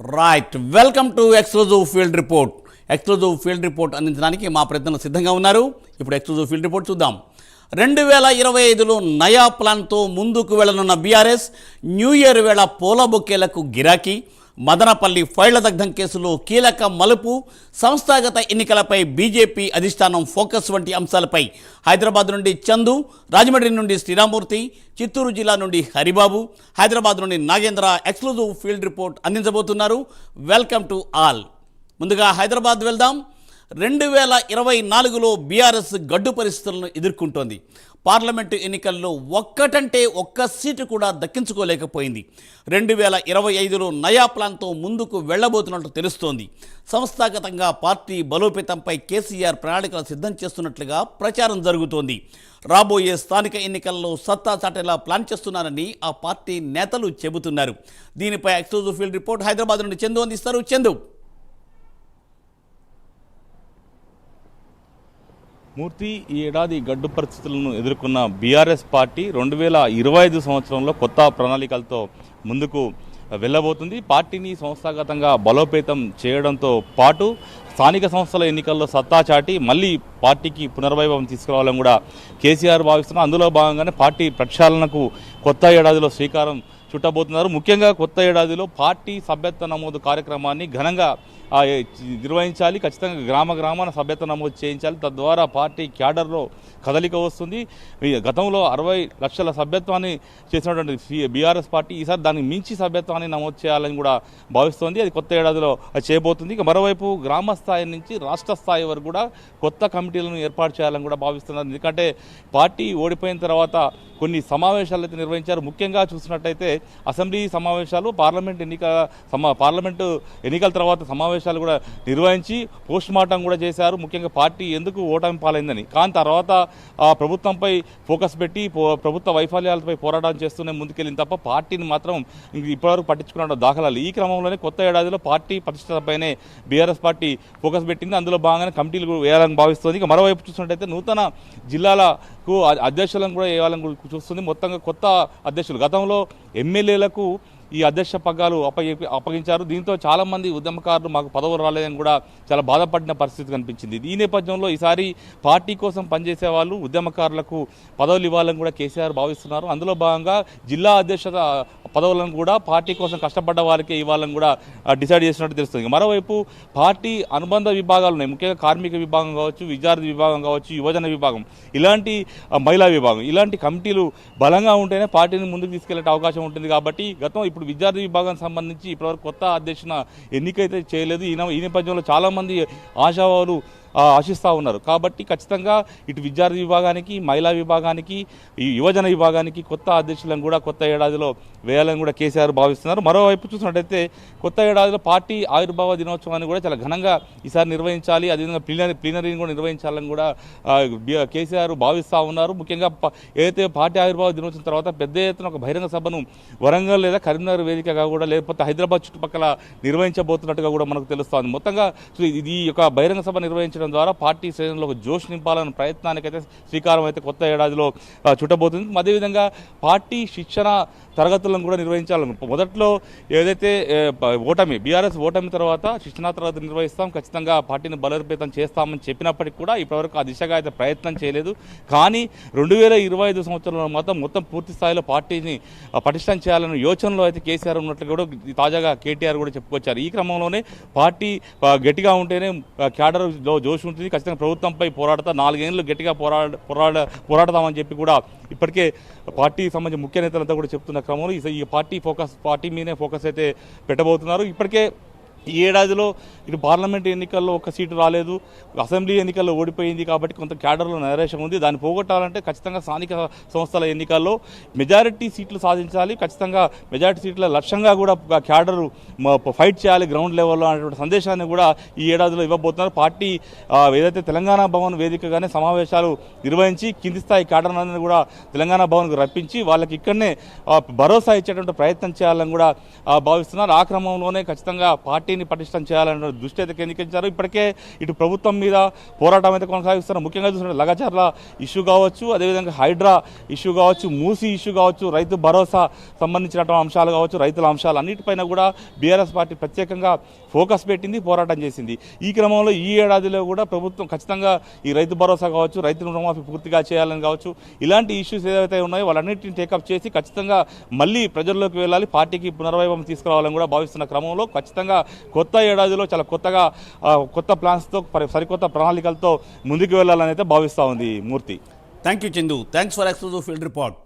Right welcome to exclusive field report exclusive field report అందించడానికి మా ప్రతినిధులు సిద్ధంగా ఉన్నారు. ఇప్పుడు ఎక్స్క్లూజివ్ ఫీల్డ్ రిపోర్ట్ చూద్దాం. రెండు వేల ఇరవై ఐదులో నయా ప్లాన్తో ముందుకు వెళ్ళనున్న బీఆర్ఎస్ న్యూ ఇయర్ వేళ పూల బొక్కేలకు గిరాకీ. మదనపల్లి ఫైళ్ళ దగ్ధం కేసులో కీలక మలుపు సంస్థాగత ఎన్నికలపై బీజేపీ అధిష్టానం ఫోకస్ వంటి అంశాలపై హైదరాబాద్ నుండి చందు రాజమండ్రి నుండి శ్రీరామూర్తి చిత్తూరు జిల్లా నుండి హరిబాబు హైదరాబాద్ నుండి Nagendra exclusive field report అందించబోతున్నారు. Welcome to all. ముందుగా హైదరాబాద్ వెళ్దాం. రెండు వేల ఇరవై నాలుగులో బీఆర్ఎస్ గడ్డు పరిస్థితులను ఎదుర్కొంటోంది. పార్లమెంటు ఎన్నికల్లో ఒక్కటంటే ఒక్క సీటు కూడా దక్కించుకోలేకపోయింది. రెండు వేల ఇరవై ఐదులో నయా ప్లాన్తో ముందుకు వెళ్ళబోతున్నట్లు తెలుస్తోంది. సంస్థాగతంగా పార్టీ బలోపేతంపై కేసీఆర్ ప్రణాళికలు సిద్ధం చేస్తున్నట్లుగా ప్రచారం జరుగుతోంది. రాబోయే స్థానిక ఎన్నికల్లో సత్తా చాటేలా ప్లాన్ చేస్తున్నారని ఆ పార్టీ నేతలు చెబుతున్నారు. దీనిపై ఎక్స్క్లూజివ్ ఫీల్డ్ రిపోర్ట్ హైదరాబాద్ నుండి చందు అందిస్తారు. చందు మూర్తి ఈ ఏడాది గడ్డు పరిస్థితులను ఎదుర్కొన్న బీఆర్ఎస్ పార్టీ రెండు వేల ఇరవై ఐదు సంవత్సరంలో కొత్త ప్రణాళికలతో ముందుకు వెళ్ళబోతుంది. పార్టీని సంస్థాగతంగా బలోపేతం చేయడంతో పాటు స్థానిక సంస్థల ఎన్నికల్లో సత్తా చాటి మళ్ళీ పార్టీకి పునర్వైభవం తీసుకురావాలని కూడా కేసీఆర్ భావిస్తున్నారు. అందులో భాగంగానే పార్టీ ప్రక్షాళనకు కొత్త ఏడాదిలో శ్రీకారం చుట్టబోతున్నారు. ముఖ్యంగా కొత్త ఏడాదిలో పార్టీ సభ్యత్వ నమోదు కార్యక్రమాన్ని ఘనంగా నిర్వహించాలి. ఖచ్చితంగా గ్రామ గ్రామాన సభ్యత్వ నమోదు చేయించాలి. తద్వారా పార్టీ క్యాడర్లో కదలిక వస్తుంది. గతంలో అరవై లక్షల సభ్యత్వాన్ని చేసినటువంటి సి- బీఆర్ఎస్ పార్టీ ఈసారి దానికి మించి సభ్యత్వాన్ని నమోదు చేయాలని కూడా భావిస్తోంది. అది కొత్త ఏడాదిలో అది చేయబోతుంది. ఇక మరోవైపు గ్రామ స్థాయి నుంచి రాష్ట్ర స్థాయి వరకు కూడా కొత్త కమిటీలను ఏర్పాటు చేయాలని కూడా భావిస్తున్నారు. ఎందుకంటే పార్టీ ఓడిపోయిన తర్వాత కొన్ని సమావేశాలు అయితే నిర్వహించారు. ముఖ్యంగా చూసినట్టయితే అసెంబ్లీ సమావేశాలు పార్లమెంట్ ఎన్నిక సమా పార్లమెంటు ఎన్నికల తర్వాత సమావేశాలు కూడా నిర్వహించి పోస్ట్ మార్టం కూడా చేశారు. ముఖ్యంగా పార్టీ ఎందుకు ఓటమి పాలైందని కానీ తర్వాత ఆ ప్రభుత్వంపై ఫోకస్ పెట్టి ప్రభుత్వ వైఫల్యాలపై పోరాటం చేస్తూనే ముందుకెళ్ళింది తప్ప పార్టీని మాత్రం ఇప్పటివరకు పట్టించుకున్న దాఖలాలు. ఈ క్రమంలోనే కొత్త ఏడాదిలో పార్టీ ప్రతిష్టపైనే బీఆర్ఎస్ పార్టీ ఫోకస్ పెట్టింది. అందులో భాగంగానే కమిటీలు వేయాలని భావిస్తుంది. ఇక మరోవైపు చూసినట్టయితే నూతన జిల్లాల కు అధ్యక్షులను కూడా వేయాలని కూడా చూస్తుంది. మొత్తంగా కొత్త అధ్యక్షులు. గతంలో ఎమ్మెల్యేలకు ఈ అధ్యక్ష పగ్గాలు అప్పగి అప్పగించారు. దీంతో చాలామంది ఉద్యమకారులు మాకు పదవులు రాలేదని కూడా చాలా బాధపడిన పరిస్థితి కనిపించింది. ఈ నేపథ్యంలో ఈసారి పార్టీ కోసం పనిచేసే వాళ్ళు ఉద్యమకారులకు పదవులు ఇవ్వాలని కూడా కేసీఆర్ భావిస్తున్నారు. అందులో భాగంగా జిల్లా అధ్యక్షత పదవులను కూడా పార్టీ కోసం కష్టపడ్డ వారికే ఇవ్వాలని కూడా డిసైడ్ చేసినట్టు తెలుస్తుంది. మరోవైపు పార్టీ అనుబంధ విభాగాలు ఉన్నాయి. ముఖ్యంగా కార్మిక విభాగం కావచ్చు విద్యార్థి విభాగం కావచ్చు యువజన విభాగం ఇలాంటి మహిళా విభాగం. ఇలాంటి కమిటీలు బలంగా ఉంటేనే పార్టీని ముందుకు తీసుకెళ్ళే అవకాశం ఉంటుంది కాబట్టి గతం ఇప్పుడు విద్యార్థి విభాగానికి సంబంధించి ఇప్పటివరకు కొత్త అధ్యక్షున ఎన్నికైతే చేయలేదు. ఈ నేపథ్యంలో చాలామంది ఆశావాలు ఆశిస్తూ ఉన్నారు. కాబట్టి ఖచ్చితంగా ఇటు విద్యార్థి విభాగానికి మహిళా విభాగానికి ఈ యువజన విభాగానికి కొత్త అధ్యక్షులను కూడా కొత్త ఏడాదిలో వేయాలని కూడా కేసీఆర్ భావిస్తున్నారు. మరోవైపు చూసినట్టయితే కొత్త ఏడాదిలో పార్టీ ఆవిర్భావ దినోత్సవాన్ని కూడా చాలా ఘనంగా ఈసారి నిర్వహించాలి. అదేవిధంగా ప్లీనరీ ప్లీనరీని కూడా నిర్వహించాలని కూడా కేసీఆర్ భావిస్తూ ఉన్నారు. ముఖ్యంగా ప- ఏదైతే పార్టీ ఆవిర్భావ దినోత్సవం తర్వాత పెద్ద ఎత్తున ఒక బహిరంగ సభను వరంగల్ లేదా కరీంనగర్ వేదికగా కూడా లేకపోతే హైదరాబాద్ చుట్టుపక్కల నిర్వహించబోతున్నట్టుగా కూడా మనకు తెలుస్తోంది. మొత్తంగా ఇది ఈ యొక్క బహిరంగ సభ నిర్వహించడం ద్వారా పార్టీ శ్రేణుల్లో ఒక జోష్ నింపాలనే ప్రయత్నానికైతే శ్రీకారం అయితే కొత్త ఏడాదిలో చుట్టబోతుంది. అదేవిధంగా పార్టీ శిక్షణ తరగతులను కూడా నిర్వహించాలని మొదట్లో ఏదైతే ఓటమి బీఆర్ఎస్ ఓటమి తర్వాత శిక్షణా తరగతి నిర్వహిస్తాం ఖచ్చితంగా పార్టీని బలోపేతం చేస్తామని చెప్పినప్పటికీ కూడా ఇప్పటివరకు ఆ దిశగా అయితే ప్రయత్నం చేయలేదు. కానీ రెండు వేల ఇరవై ఐదు సంవత్సరంలో మాత్రం మొత్తం పూర్తి స్థాయిలో పార్టీని పటిష్టం చేయాలన్న యోచనలో అయితే కేసీఆర్ ఉన్నట్లు కూడా తాజాగా కేటీఆర్ కూడా చెప్పుకొచ్చారు. ఈ క్రమంలోనే పార్టీ గట్టిగా ఉంటేనే క్యాడర్లో జోష్ ఉంటుంది. ఖచ్చితంగా ప్రభుత్వంపై పోరాడతా నాలుగేళ్ళు గట్టిగా పోరాడ పోరాడ పోరాడతామని చెప్పి కూడా ఇప్పటికే పార్టీ సంబంధించిన ముఖ్య నేతలంతా కూడా చెప్తున్న క్రమంలో ఈ- ఈ పార్టీ ఫోకస్ పార్టీ మీదనే ఫోకస్ అయితే పెట్టబోతున్నారు. ఇప్పటికే ఈ ఏడాదిలో ఇటు పార్లమెంట్ ఎన్నికల్లో ఒక సీటు రాలేదు అసెంబ్లీ ఎన్నికల్లో ఓడిపోయింది కాబట్టి కొంత క్యాడర్లో నైరాశ్యం ఉంది. దాన్ని పోగొట్టాలంటే ఖచ్చితంగా స్థానిక సంస్థల ఎన్నికల్లో మెజారిటీ సీట్లు సాధించాలి. ఖచ్చితంగా మెజారిటీ సీట్ల లక్ష్యంగా కూడా క్యాడరు క్యాడర్ ఫైట్ చేయాలి గ్రౌండ్ లెవెల్లో అనేటువంటి సందేశాన్ని కూడా ఈ ఏడాదిలో ఇవ్వబోతున్నారు. పార్టీ ఏదైతే తెలంగాణ భవన్ వేదికగానే సమావేశాలు నిర్వహించి కింది స్థాయి క్యాడర్లను కూడా తెలంగాణ భవన్కు రప్పించి వాళ్ళకి ఇక్కడనే భరోసా ఇచ్చేటువంటి ప్రయత్నం చేయాలని కూడా భావిస్తున్నారు. ఆ క్రమంలోనే ఖచ్చితంగా పార్టీ పార్టీని పటిష్టం చేయాలన్న దృష్టి అయితే కేంద్రీకరించారు. ఇప్పటికే ఇటు ప్రభుత్వం మీద పోరాటం అయితే కొనసాగిస్తున్నారు ముఖ్యంగా చూసుకుంటే లగచర్ల ఇష్యూ కావచ్చు అదేవిధంగా హైడ్రా ఇష్యూ కావచ్చు మూసీ ఇష్యూ కావచ్చు రైతు భరోసా సంబంధించినటువంటి అంశాలు కావచ్చు రైతుల అంశాలు అన్నిటిపైన కూడా బీఆర్ఎస్ పార్టీ ప్రత్యేకంగా ఫోకస్ పెట్టింది పోరాటం చేసింది. ఈ క్రమంలో ఈ ఏడాదిలో కూడా ప్రభుత్వం ఖచ్చితంగా ఈ రైతు భరోసా కావచ్చు రైతు రుణమాఫీ పూర్తిగా చేయాలని కావచ్చు ఇలాంటి ఇష్యూస్ ఏదైతే ఉన్నాయో వాళ్ళన్నింటిని టేకప్ చేసి ఖచ్చితంగా మళ్ళీ ప్రజల్లోకి వెళ్ళాలి పార్టీకి పునర్వైభవం తీసుకురావాలని కూడా భావిస్తున్న క్రమంలో ఖచ్చితంగా కొత్త ఏడాదిలో చాలా కొత్తగా కొత్త ప్లాన్స్తో సరికొత్త ప్రణాళికలతో ముందుకు వెళ్ళాలని అయితే భావిస్తూ ఉంది Murthy. Thank you Chandu thanks for exclusive field report